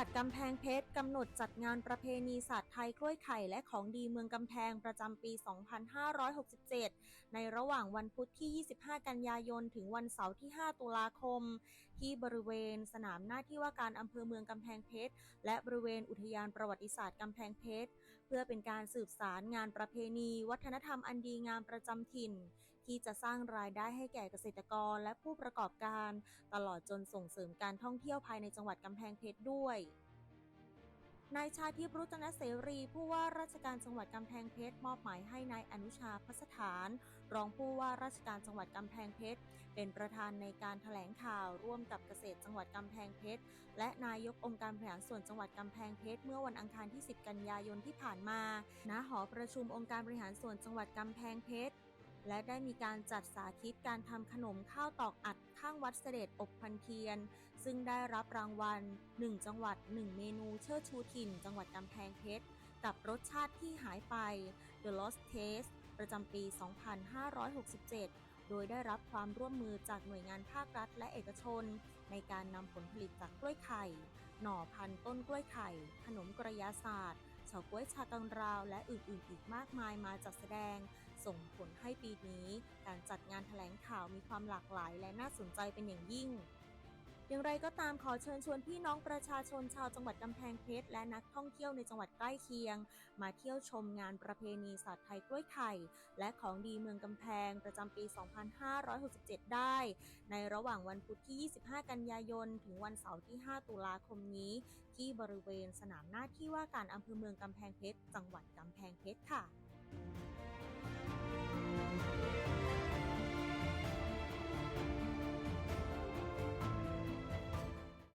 ัดกำแพงเพชรกำหนดจัดงานประเพณีศาสตร์ไทยกล้วยไข่และของดีเมืองกำแพงประจำปี 2567 ในระหว่างวันพุธที่ 25 กันยายน ถึงวันเสาร์ที่ 5 ตุลาคม ที่บริเวณสนามหน้าที่ว่าการอำเภอเมืองกำแพงเพชรและบริเวณอุทยานประวัติศาสตร์กำแพงเพชรเพื่อเป็นการสืบสารงานประเพณี วัฒนธรรมอันดีงามประจำถิ่น ที่จะสร้างรายได้ให้แก่เกษตรกรและผู้ประกอบการ ตลอดจนส่งเสริมการท่องเที่ยวภายในจังหวัดกำแพงเพชรด้วยนายชาทิพรุตนเสรีผู้ว่าราชการจังหวัดกำแพงเพชรมอบหมายให้นายอนุชาพัสถาน รองผู้ว่าราชการจังหวัดกำแพงเพชรเป็นประธานในการแถลงข่าวร่วมกับเกษตรจังหวัดกำแพงเพชรและนายกองค์การบริหารส่วนจังหวัดกำแพงเพชรเมื่อวันอังคารที่ 10 กันยายนที่ผ่านมาณหอประชุมองค์การบริหารส่วนจังหวัดกำแพงเพชร และได้มีการจัดสาธิตการทำขนมข้าวตอกอัดข้างวัดเสด็จอบพันเทียน ซึ่งได้รับรางวัล 1 จังหวัด 1 เมนูเชิดชูถิ่น จังหวัดกำแพงเพชรกับรสชาติที่หายไป The Lost Taste ประจำปี 2567 โดยได้รับความร่วมมือจากหน่วยงานภาครัฐและเอกชน ในการนำผลผลิตจากกล้วยไข่ หน่อพันธุ์ต้นกล้วยไข่ ขนมกระยาศาสตร์ เฉาก้วยชากังราว และอื่นๆ อีกมากมายมาจัดแสดง ส่งผลให้ปีนี้ การจัดงานแถลงข่าวมีความหลากหลาย และน่าสนใจเป็นอย่างยิ่ง อย่างไรก็ตามขอเชิญชวนพี่น้องประชาชนชาวจังหวัดกำแพงเพชรและนักท่องเที่ยวในจังหวัดใกล้เคียง มาเที่ยวชมงานประเพณีศาสตร์ไทยกล้วยไข่ และของดีเมืองกำแพงประจำปี 2567 ได้ ในระหว่างวันพุธที่ 25 กันยายน ถึงวันเสาร์ที่ 5 ตุลาคมนี้ ที่บริเวณสนามหน้าที่ว่าการอำเภอเมืองกำแพงเพชรจังหวัดกำแพงเพชรค่ะ